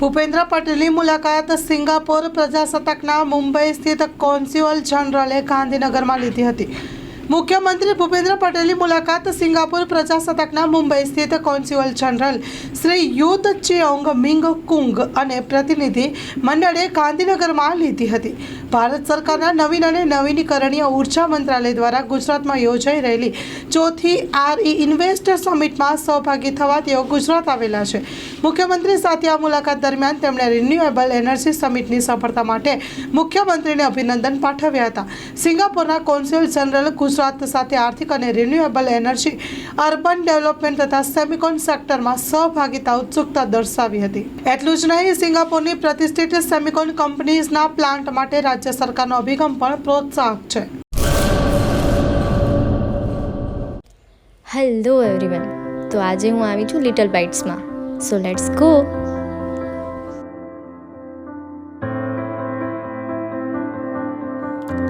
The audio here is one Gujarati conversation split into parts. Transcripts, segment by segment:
ભૂપેન્દ્ર પટેલની મુલાકાત સિંગાપોર પ્રજાસત્તાકના મુંબઈ સ્થિત કોન્સ્યુઅલ જનરલે ગાંધીનગરમાં લીધી હતી. મુખ્યમંત્રી ભૂપેન્દ્ર પટેલની મુલાકાત સિંગાપુર પ્રજાસત્તાકના મુંબઈ સ્થિત consul general Shriyut Cheong Ming Kung અને પ્રતિનિધિ મંડળે ગાંધીનગરમાં લીધી હતી. ભારત સરકારના નવીન અને નવીનીકરણીય ઊર્જા મંત્રાલય દ્વારા ગુજરાતમાં યોજાઈ રહેલી ચોથી આરઈ ઇન્વેસ્ટ સમિટમાં સહભાગી થવા તેઓ ગુજરાત આવેલા છે. મુખ્યમંત્રી સાથે આ મુલાકાત દરમિયાન તેમણે રિન્યુએબલ એનર્જી સમિટની સફળતા માટે મુખ્યમંત્રીને અભિનંદન પાઠવ્યા હતા. સિંગાપુરના કોન્સ્યુલ જનરલ ગુજરાત સાથે આર્થિક અને રિન્યુએબલ એનર્જી અર્બન ડેવલપમેન્ટ તથા સેમિકોન સેક્ટરમાં સહભાગિતા ઉત્સુકતા દર્શાવી હતી. એટલું જ નહીં, સિંગાપોરની પ્રતિષ્ઠિત સેમિકોન કંપનીઝના પ્લાન્ટ માટે રાજ્ય સરકારનો અભિગમ પણ પ્રોત્સાહક છે. હેલો એવરીવન તો આજે હું આવી છું લિટલ બાઇટ્સમાં સો લેટ્સ ગો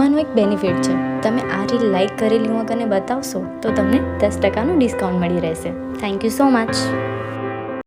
આનું એક બેનિફિટ છે. તમે આ રીલ લાઇક કરેલી હું કને બતાવશો, તો તમને દસ ટકાનું ડિસ્કાઉન્ટ મળી રહેશે. Thank you so much